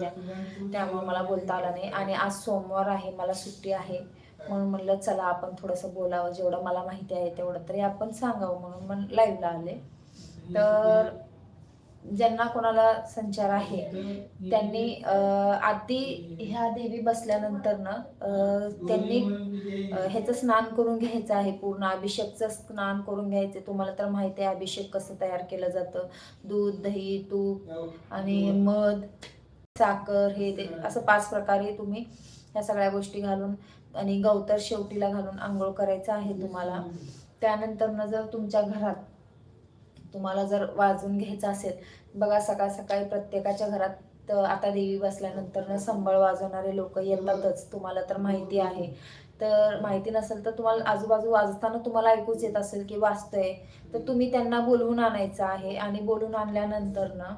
त्यामुळे मला बोलता आलं नाही. आणि आज सोमवार आहे मला सुट्टी आहे. म्हणून म्हणलं चला आपण थोडंसं बोलावं. जेवढं मला माहिती आहे तेवढं तरी आपण सांगावं म्हणून मन लाईव्हला आले. तर ज्यांना कोणाला संचार आहे त्यांनी आधी ह्या देवी बसल्यानंतर ना त्यांनी ह्याचं स्नान करून घ्यायचं आहे पूर्ण. अभिषेकचं स्नान करून घ्यायचं. तुम्हाला तर माहिती आहे अभिषेक कसं तयार केलं जातं. दूध दही तूप आणि मध. साखर हे ते असं पाच प्रकारे तुम्ही ह्या सगळ्या गोष्टी घालून आणि गवतर शेवटीला घालून आंघोळ करायचं आहे तुम्हाला. त्यानंतर न जर तुमच्या घरात तुम्हाला जर वाजून घ्यायचं असेल बघा सकाळ सकाळी प्रत्येकाच्या घरात त- आता देवी बसल्यानंतर न संबळ वाजवणारे लोक येतातच तुम्हाला तर माहिती आहे. तर माहिती नसेल तर तुम्हाला आजूबाजू वाजताना तुम्हाला ऐकूच येत असेल की वाजतंय. तर तुम्ही त्यांना बोलवून आणायचं आहे आणि बोलवून आणल्यानंतर न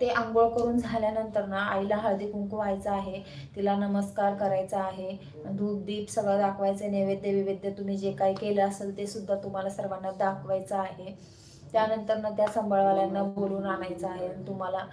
ते आंघोळ करून झाल्यानंतर ना आईला हळदी कुंकू व्हायचं आहे. तिला नमस्कार करायचा आहे. धूप दीप सगळं दाखवायचं नैवेद्य विवेद्य तुम्ही जे काही केलं असेल ते सुद्धा तुम्हाला सर्वांना दाखवायचं आहे. त्यानंतर ना त्या सांभाळवाल्यांना बोलून आणायचं आहे तुम्हाला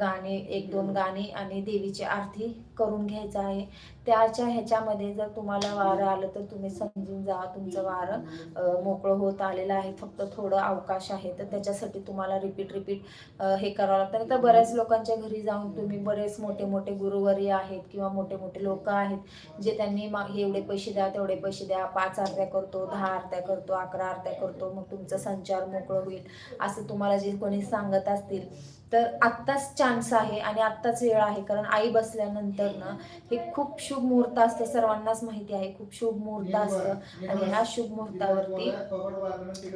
गाणे एक दोन गाणी आणि देवीची आरती करून घ्यायचं आहे. त्याच्या ह्याच्यामध्ये जर तुम्हाला वारं आलं तर तुम्ही समजून जा तुमचं वारं मोकळं होत आलेलं आहे. फक्त थोडं अवकाश आहे. तर त्याच्यासाठी तुम्हाला रिपीट रिपीट हे करावं लागतं. नाही तर बऱ्याच लोकांच्या घरी जाऊन तुम्ही बरेच मोठे मोठे गुरुवारी आहेत किंवा मोठे मोठे लोक आहेत जे त्यांनी मा एवढे पैसे द्या तेवढे पैसे द्या पाच आरत्या करतो दहा आरत्या करतो अकरा आरत्या करतो. मग तुमचा संचार मोकळं होईल असं तुम्हाला जे कोणी सांगत असतील. तर आत्ताच चान्स आहे आणि आत्ताच वेळ आहे कारण आई बसल्यानंतर ना हे खूप शुभ मुहूर्त असतं. सर्वांनाच माहिती आहे खूप शुभ मुहूर्त असतं. आणि ह्या शुभ मुहूर्तावरती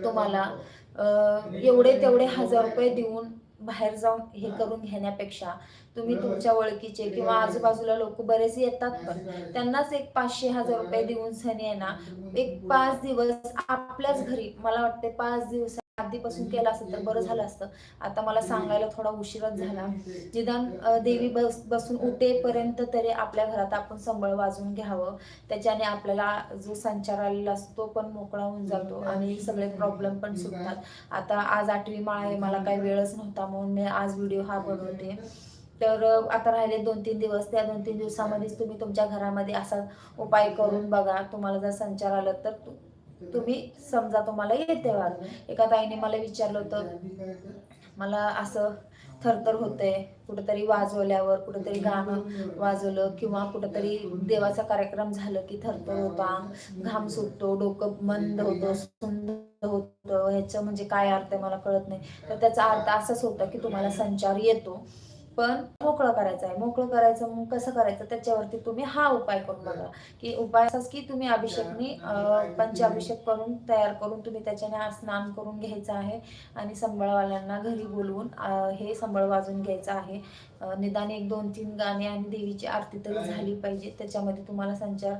तुम्हाला एवढे तेवढे हजार रुपये देऊन बाहेर जाऊन हे करून घेण्यापेक्षा तुम्ही तुमच्या ओळखीचे किंवा आजूबाजूला लोक बरेच येतात पण त्यांनाच एक पाचशे हजार रुपये देऊन सनी आहे ना एक पाच दिवस आपल्याच घरी मला वाटते पाच दिवस आधीपासून केलं असतं तर बरं झालं असतं. आता मला सांगायला थोडा उशीरच झाला. निदान देवी बस बसून उठेपर्यंत तरी आपल्या घरात आपण संबळ वाजवून घ्यावं. त्याच्याने आपल्याला जो संचार आलेला असतो पण मोकळा होऊन जातो आणि सगळे प्रॉब्लेम पण सुटतात. आता आज आठवी माळ आहे मला काही वेळच नव्हता म्हणून मी आज व्हिडिओ हा बनवते. तर आता राहिले दोन तीन दिवस. त्या दोन तीन दिवसामध्येच तुम्ही तुमच्या घरामध्ये असा उपाय करून बघा. तुम्हाला जर संचार आला तर तु- तुम्ही समजा तुम्हाला येते वार एका ताईने मला विचारलं होतं मला असं थरथर होते कुठंतरी वाजवल्यावर कुठंतरी गाणं वाजवलं किंवा कुठंतरी देवाचा कार्यक्रम झालं की थरथर होता घाम सुटतो डोकं मंद होतं सुंद होतं. ह्याचं म्हणजे काय अर्थ आहे मला कळत नाही. तर त्याचा अर्थ असाच होता की तुम्हाला संचार येतो. पण मोकळं करायचं आहे. मोकळं करायचं मग कसं करायचं? त्याच्यावरती तुम्ही हा उपाय करून बघा. की उपाय असाच की तुम्ही अभिषेकनी पंचाभिषेक करून तयार करून तुम्ही त्याच्याने स्नान करून घ्यायचं आहे. आणि संबळवाल्यांना घरी बोलवून हे संबळ वाजून घ्यायचं आहे. निदान एक दोन तीन गाणे आणि देवीची आरती तरी झाली पाहिजे. त्याच्यामध्ये तुम्हाला संचार